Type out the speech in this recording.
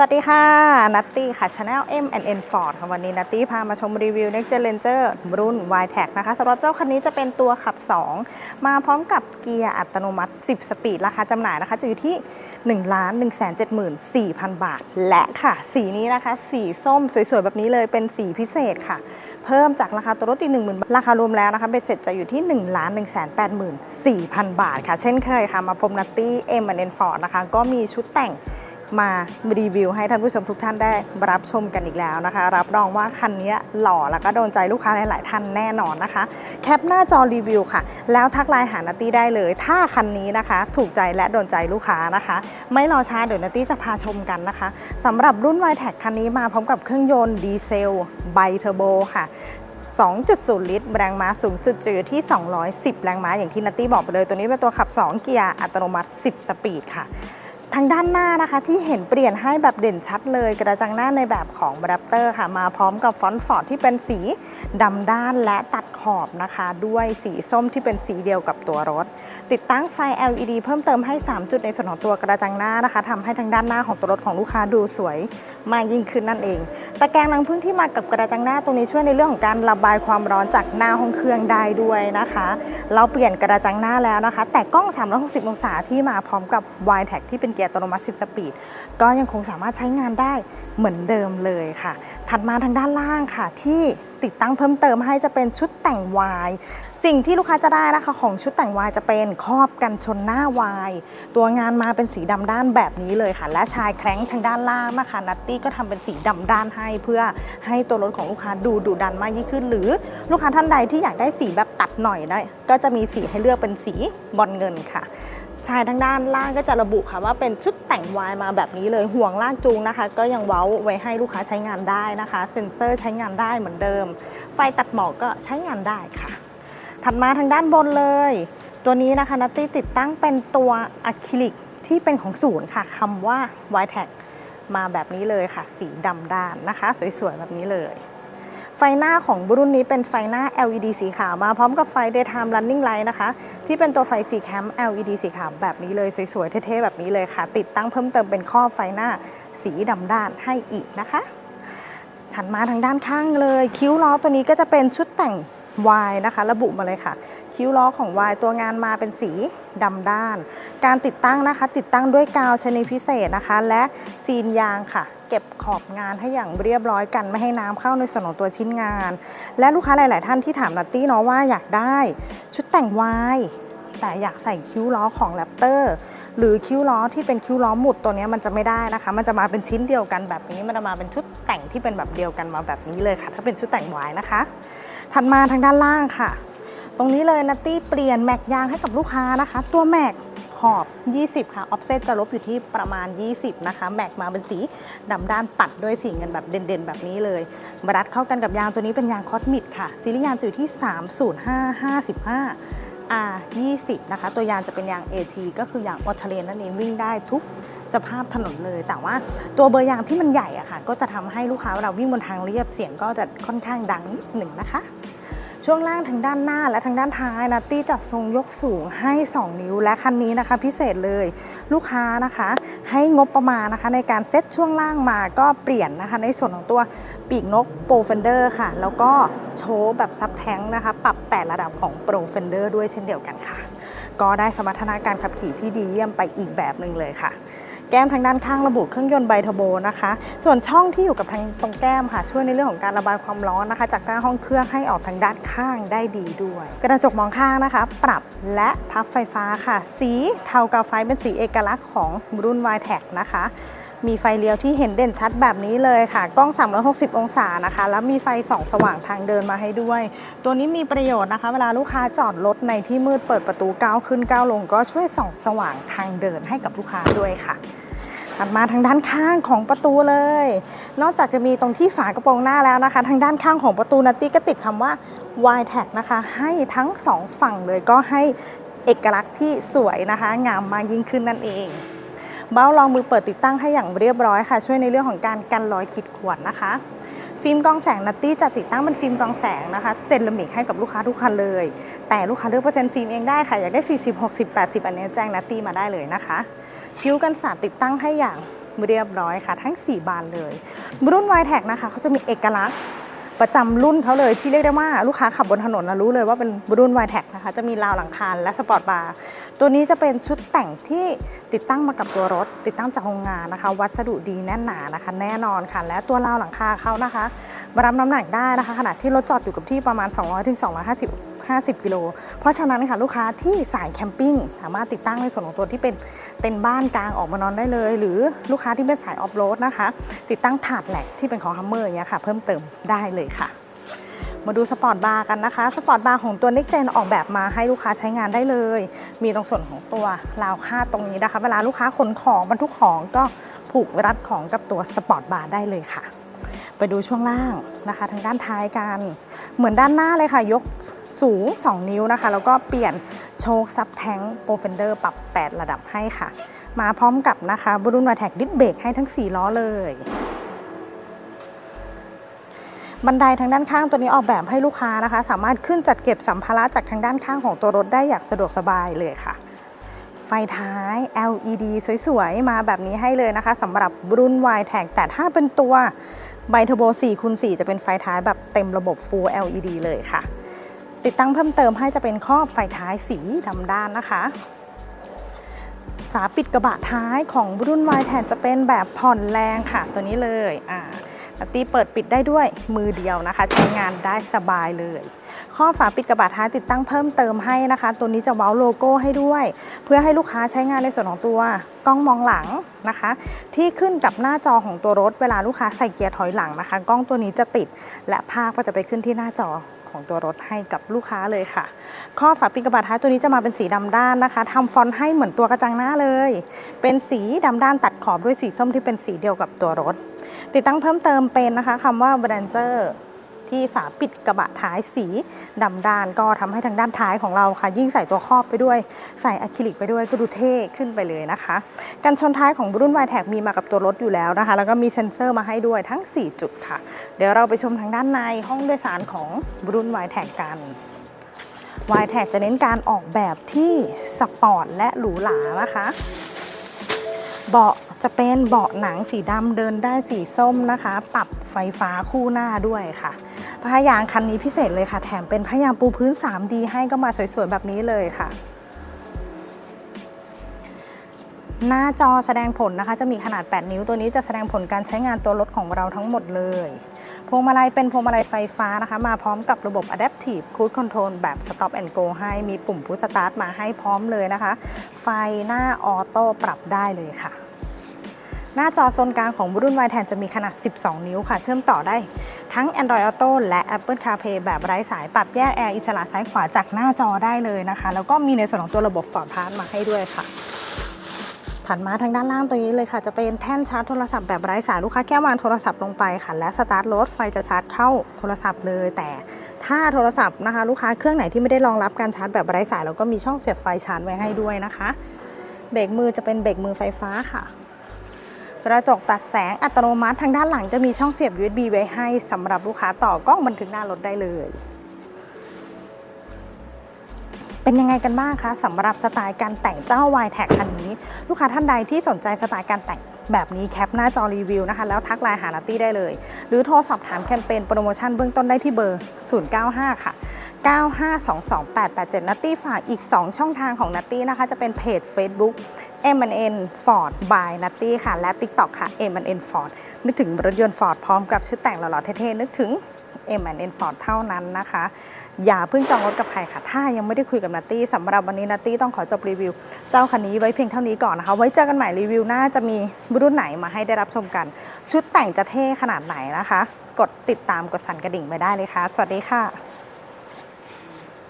สวัสดีค่ะ นัตตี้ค่ะ Channel M N Ford ค่ะวันนี้นัตตี้พามาชมรีวิว Next Gen Ranger รุ่น y t e c นะคะสำหรับเจ้าคันนี้จะเป็นตัวขับ 2 มาพร้อมกับเกียร์อัตโนมัติ 10 สปีด ราคาจำหน่ายนะคะ จะอยู่ที่ 1 1 7 4 0 0 0 บาท และค่ะ สีนี้นะคะ สีส้มสวยๆ แบบนี้เลยเป็นสีพิเศษค่ะ เพิ่มจากราคาตัวรถอีก1 0,000บาทราคารวมแล้วนะคะเบ็ดเสร็จจะอยู่ที่ 1 1 8 4 0 0 0 บาทค่ะ เช่นเคยค่ะมาพบนัตตี้ M N Ford นะคะก็มีชุดแต่ง มารีวิวให้ท่านผู้ชมทุกท่านได้รับชมกันอีกแล้วนะคะ รับรองว่าคันนี้หล่อแล้วก็โดนใจลูกค้าหลาย ๆ ท่านแน่นอนนะคะ แคปหน้าจอรีวิวค่ะ แล้วทักไลน์หานาตี้ได้เลย ถ้าคันนี้นะคะ ถูกใจและโดนใจลูกค้านะคะ ไม่รอช้าเดี๋ยวนาตี้จะพาชมกันนะคะสำหรับรุ่น y t e c คันนี้มาพร้อมกับเครื่องยนต์ดีเซลไบเทอร์โบค่ะ2.0 ลิตร แรงม้าสูงสุดจะอยู่ที่ 210 แรงม้าอย่างที่นัตตี้บอกไปเลย ตัวนี้เป็นตัวขับ 2 เกียร์อัตโนมัติ 10 สปีดค่ะ ทางด้านหน้านะคะที่เห็นเปลี่ยนให้แบบเด่นชัดเลยกระจังหน้าในแบบของ r a p t o r ค่ะ มาพร้อมกับฟอนต์ฟอร์ดที่เป็นสีดำด้านและตัดขอบนะคะ ด้วยสีส้มที่เป็นสีเดียวกับตัวรถ ติดตั้งไฟ LED เพิ่มเติมให้ 3 จุดในส่วนของตัวกระจังหน้านะคะทำให้ทางด้านหน้าของตัวรถของลูกค้าดูสวยมากยิ่งขึ้นนั่นเอง ตะแกรงรังพึ่งที่มากับกระจังหน้าตรงนี้ช่วยในเรื่องของการระบายความร้อนจากหน้าห้องเครื่องได้ด้วยนะคะ เราเปลี่ยนกระจังหน้าแล้วนะคะ แต่กล้อง 360 องศาที่มาพร้อมกับ y t e c ที่เป็นเกียร์อัตโนมัติ 10 สปีด ก็ยังคงสามารถใช้งานได้เหมือนเดิมเลยค่ะ ถัดมาทางด้านล่างค่ะ ที่ติดตั้งเพิ่มเติมให้จะเป็นชุดแต่งวาย สิ่งที่ลูกค้าจะได้นะคะของชุดแต่งวายจะเป็นครอบกันชนหน้าวาย ตัวงานมาเป็นสีดำด้านแบบนี้เลยค่ะ และชายแคร้งทางด้านล่างนะคะนัตตี้ก็ทำเป็นสีดำด้านให้เพื่อให้ตัวรถของลูกค้าดูดุดันมากยิ่งขึ้น หรือลูกค้าท่านใดที่อยากได้สีแบบตัดหน่อยได้ก็จะมีสีให้เลือกเป็นสีบอลเงินค่ะ ชายทางด้านล่างก็จะระบุค่ะว่าเป็นชุดแต่งวายมาแบบนี้เลยห่วงลากจูงนะคะ ก็ยังเว้าไว้ให้ลูกค้าใช้งานได้นะคะ เซ็นเซอร์ใช้งานได้เหมือนเดิม ไฟตัดหมอกก็ใช้งานได้ค่ะ ถัดมาทางด้านบนเลย ตัวนี้นะคะนัตตี้ติดตั้งเป็นตัวอะคริลิกที่เป็นของศูนย์ค่ะคำว่า y t e c มาแบบนี้เลยค่ะ สีดำด้านนะคะ สวยๆ แบบนี้เลย ไฟหน้าของรุ่นนี้เป็นไฟหน้า LED สีขาวมาพร้อมกับไฟ daytime running light นะคะ ที่เป็นตัวไฟสีแคม LED สีขาวแบบนี้เลย สวยๆ เท่ๆ แบบนี้เลยค่ะ ติดตั้งเพิ่มเติมเป็นข้อไฟหน้าสีดำด้านให้อีกนะคะถัดมาทางด้านข้างเลย คิ้วล้อตัวนี้ก็จะเป็นชุดแต่ง Y นะคะระบุมาเลยค่ะ คิ้วล้อของ Y ตัวงานมาเป็นสีดำด้าน การติดตั้งนะคะ ติดตั้งด้วยกาวชนิดพิเศษนะคะ และซีนยางค่ะ เก็บขอบงานให้อย่างเรียบร้อยกัน ไม่ให้น้ำเข้าในส่วนของตัวชิ้นงาน และลูกค้าหลาย ๆ ท่านที่ถามนัตตี้เนาะว่าอยากได้ชุดแต่ง Y แต่อยากใส่คิ้วล้อของแรปเตอร์หรือคิ้วล้อที่เป็นคิ้วล้อหมุดตัวนี้มันจะไม่ได้นะคะ มันจะมาเป็นชิ้นเดียวกันแบบนี้ มันจะมาเป็นชุดแต่งที่เป็นแบบเดียวกันมาแบบนี้เลยค่ะ ถ้าเป็นชุดแต่งวายนะคะ ถัดมาทางด้านล่างค่ะ ตรงนี้เลยนัตตี้เปลี่ยนแม็กยางให้กับลูกค้านะคะ ตัวแม็กขอบ 20 ค่ะ ออฟเซตจะลบอยู่ที่ประมาณ 20 นะคะ แม็กมาเป็นสีดำด้านปัดด้วยสีเงินแบบเด่นๆ แบบนี้เลยบรัดเข้ากันกับยางตัวนี้เป็นยางคอสมิดค่ะซีรีส์ยางอยู่ที่ 305 55 R20 นะคะ ตัวยางจะเป็นยาง AT ก็คือยางออทเลนนั่นเองวิ่งได้ทุกสภาพถนนเลย แต่ว่าตัวเบอร์ยางที่มันใหญ่อะค่ะ ก็จะทำให้ลูกค้าเราวิ่งบนทางเรียบเสียงก็จะค่อนข้างดังนิดหนึ่งนะคะ ช่วงล่างทางด้านหน้าและทางด้านท้ายนะตี้จัดทรงยกสูงให้ 2 นิ้วและคันนี้นะคะ พิเศษเลยลูกค้านะคะ ให้งบประมาณนะคะในการเซตช่วงล่างมาก็เปลี่ยนนะคะ ในส่วนของตัวปีกนกโปรเฟนเดอร์ค่ะ แล้วก็โชว์แบบซับแท้งนะคะ ปรับแต่ระดับของโปรเฟนเดอร์ด้วยเช่นเดียวกันค่ะ ก็ได้สมรรถนะการขับขี่ที่ดีเยี่ยมไปอีกแบบหนึ่งเลยค่ะ แก้มทางด้านข้างระบุเครื่องยนต์ไบเทอร์โบนะคะ ส่วนช่องที่อยู่กับทางตรงแก้มค่ะ ช่วยในเรื่องของการระบายความร้อนนะคะ จากหน้าห้องเครื่องให้ออกทางด้านข้างได้ดีด้วย กระจกมองข้างนะคะ ปรับและพับไฟฟ้าค่ะ สีเทากาไฟเป็นสีเอกลักษณ์ของรุ่น y t e c นะคะ มีไฟเลี้ยวที่เห็นเด่นชัดแบบนี้เลยค่ะ กล้อง 360 องศานะคะ แล้วมีไฟส่องสว่างทางเดินมาให้ด้วย ตัวนี้มีประโยชน์นะคะ เวลาลูกค้าจอดรถในที่มืดเปิดประตูก้าวขึ้นก้าวลง ก็ช่วยส่องสว่างทางเดินให้กับลูกค้าด้วยค่ะถัดมาทางด้านข้างของประตูเลย นอกจากจะมีตรงที่ฝากระโปรงหน้าแล้วนะคะ ทางด้านข้างของประตูนัตตี้ก็ติดคำว่า y t a g นะคะ ให้ทั้งสองฝั่งเลยก็ให้เอกลักษณ์ที่สวยนะคะ งามมากยิ่งขึ้นนั่นเอง เบ้ารองมือเปิดติดตั้งให้อย่างเรียบร้อยค่ะ ช่วยในเรื่องของการกันรอยขีดข่วนนะคะ ฟิล์มกองแสงนัตตี้จะติดตั้งเป็นฟิล์มกองแสงนะคะเซรามิกให้กับลูกค้าทุกคันเลย แต่ลูกค้าเลือกเปอร์เซ็นต์ฟิล์มเองได้ค่ะ อยากได้ 40 60 80 อันนี้แจ้งนัตตี้มาได้เลยนะคะคิ้วกันสาดติดตั้งให้อย่างเรียบร้อยค่ะ ทั้ง 4 บานเลย รุ่น y t e c นะคะเขาจะมีเอกลักษณ์ ประจำรุ่นเขาเลยที่เรียกได้ว่าลูกค้าขับบนถนนรู้เลยว่าเป็นรุ่น y t e c นะคะ จะมีราวหลังคาและสปอร์ตบาร์ตัวนี้จะเป็นชุดแต่งที่ติดตั้งมากับตัวรถ ติดตั้งจากโรงงานนะคะ วัสดุดีแน่นหนานะคะ แน่นอนค่ะ และตัวราวหลังคาเขานะคะมารับน้ำหนักได้นะคะ ขณะที่รถจอดอยู่กับที่ประมาณ 200ถึง250 50 กิโล เพราะฉะนั้นค่ะลูกค้าที่สายแคมปิ้งสามารถติดตั้งในส่วนของตัวที่เป็นเต็นท์บ้านกลางออกมานอนได้เลย หรือลูกค้าที่เป็นสายออฟโรดนะคะ ติดตั้งถาดแหลกที่เป็นของฮัมเมอร์อย่างเงี้ยค่ะเพิ่มเติมได้เลยค่ะมาดูสปอร์ตบาร์กันนะคะ สปอร์ตบาร์ของตัว Next Gen ออกแบบมาให้ลูกค้าใช้งานได้เลย มีตรงส่วนของตัวราวคาดตรงนี้นะคะ เวลาลูกค้าขนของบรรทุกของก็ผูกรัดของกับตัวสปอร์ตบาร์ได้เลยค่ะ ไปดูช่วงล่างนะคะ ทางด้านท้ายกัน เหมือนด้านหน้าเลยค่ะ ยก สูง 2 นิ้วนะคะ แล้วก็เปลี่ยนโชคซับแทงโปรเฟนเดอร์ปรับ 8 ระดับให้ค่ะ มาพร้อมกับนะคะบรูนวาแท็กดิสเบรกให้ทั้ง 4 ล้อเลยบันไดทางด้านข้างตัวนี้ออกแบบให้ลูกค้านะคะ สามารถขึ้นจัดเก็บสัมภาระจากทางด้านข้างของตัวรถได้อย่างสะดวกสบายเลยค่ะ ไฟท้าย LED สวยๆ มาแบบนี้ให้เลยนะคะสำหรับรุ่น y t a g แต่ถ้าเป็นตัวไบเทอร์โบ4คูณ4จะเป็นไฟท้ายแบบเต็มระบบ Full LED เลยค่ะ ติดตั้งเพิ่มเติมให้จะเป็นครอบไฟท้ายสีดำด้านนะคะ ฝาปิดกระบะท้ายของรุ่น y t a g จะเป็นแบบผ่อนแรงค่ะ ตัวนี้เลยอ่าตีเปิดปิดได้ด้วยมือเดียวนะคะ ใช้งานได้สบายเลย ข้อฝาปิดกระบะท้ายติดตั้งเพิ่มเติมให้นะคะ ตัวนี้จะเว้าโลโก้ให้ด้วย เพื่อให้ลูกค้าใช้งานในส่วนของตัวกล้องมองหลังนะคะ ที่ขึ้นกับหน้าจอของตัวรถเวลาลูกค้าใส่เกียร์ถอยหลังนะคะ กล้องตัวนี้จะติดและภาพก็จะไปขึ้นที่หน้าจอ ของตัวรถให้กับลูกค้าเลยค่ะ ข้อฝาปิดกระบะท้ายตัวนี้จะมาเป็นสีดำด้านนะคะทำฟอนต์ให้เหมือนตัวกระจังหน้าเลย เป็นสีดำด้านตัดขอบด้วยสีส้มที่เป็นสีเดียวกับตัวรถ ติดตั้งเพิ่มเติมเป็นนะคะคำว่า b r a n g e r ที่ฝาปิดกระบะท้ายสีดำด้านก็ทำให้ทางด้านท้ายของเราค่ะ ยิ่งใส่ตัวครอบไปด้วยใส่อะคริลิกไปด้วยก็ดูเท่ขึ้นไปเลยนะคะกันชนท้ายของรุ่น y t a g มีมากับตัวรถอยู่แล้วนะคะ แล้วก็มีเซ็นเซอร์มาให้ด้วยทั้ง 4 จุดค่ะ เดี๋ยวเราไปชมทางด้านในห้องโดยสารของรุ่น y t a g กัน y t a g จะเน้นการออกแบบที่สปอร์ตและหรูหรานะคะเบาะจะเป็นเบาะหนังสีดำเดินได้สีส้มนะคะ ปรับไฟฟ้าคู่หน้าด้วยค่ะ พายางคันนี้พิเศษเลยค่ะ แถมเป็นพายางปูพื้น 3D ให้ก็มาสวยๆ แบบนี้เลยค่ะ หน้าจอแสดงผลนะคะ จะมีขนาด 8 นิ้วตัวนี้จะแสดงผลการใช้งานตัวรถของเราทั้งหมดเลยพวงมาลัยเป็นพวงมาลัยไฟฟ้านะคะ มาพร้อมกับระบบ Adaptive Cruise Control แบบ Stop and Go ให้มีปุ่มพุชสตาร์ทมาให้พร้อมเลยนะคะ ไฟหน้าออโต้ปรับได้เลยค่ะ หน้าจอโซนกลางของรุ่น y t แทนจะมีขนาด 12 นิ้วค่ะ เชื่อมต่อได้ทั้ง Android Auto และ Apple CarPlay แบบไร้สายปรับแยกแอร์อิสระซ้ายขวาจากหน้าจอได้เลยนะคะ แล้วก็มีในส่วนของตัวระบบ Ford Pass มาให้ด้วยค่ะ ถัดมาทางด้านล่างตรงนี้เลยค่ะ จะเป็นแท่นชาร์จโทรศัพท์แบบไร้สายลูกค้าแค่วางโทรศัพท์ลงไปค่ะ และสตาร์ทรถไฟจะชาร์จเข้าโทรศัพท์เลย แต่ถ้าโทรศัพท์นะคะลูกค้าเครื่องไหนที่ไม่ได้รองรับการชาร์จแบบไร้สายเราก็มีช่องเสียบไฟชาร์จไว้ให้ด้วยนะคะ เบรกมือจะเป็นเบรกมือไฟฟ้าค่ะ กระจกตัดแสงอัตโนมัติทางด้านหลังจะมีช่องเสียบ USB ไว้ให้สำหรับลูกค้าต่อกล้องบันทึกหน้ารถได้เลย เป็นยังไงกันบ้างคะสำหรับสไตล์การแต่งเจ้า y t a g คันนี้ ลูกค้าท่านใดที่สนใจสไตล์การแต่งแบบนี้แคปหน้าจอรีวิวนะคะ แล้วทักไลน์หานัตตี้ได้เลย หรือโทรสอบถามแคมเปญโปรโมชั่นเบื้องต้นได้ที่เบอร์ 095 ค่ะ 9522887 นัตตี้ฝากอีก 2 ช่องทางของนัตตี้นะคะ จะเป็นเพจ Facebook M&N Ford by นัตตี้ค่ะ และ TikTok ค่ะ M&N Ford นึกถึงรถยนต์ Ford พร้อมกับชุดแต่งหล่อๆเท่ๆ นึกถึง M&N Ford เท่านั้นนะคะ อย่าเพิ่งจองรถกับใครค่ะ ถ้ายังไม่ได้คุยกับนัตตี้สำหรับวันนี้นัตตี้ต้องขอจบรีวิว เจ้าคันนี้ไว้เพียงเท่านี้ก่อนนะคะ ไว้เจอกันใหม่รีวิวหน้าจะมีรุ่นไหนมาให้ได้รับชมกัน ชุดแต่งจะเท่ขนาดไหนนะคะ กดติดตามกดสั่นกระดิ่งไปได้เลยค่ะ สวัสดีค่ะ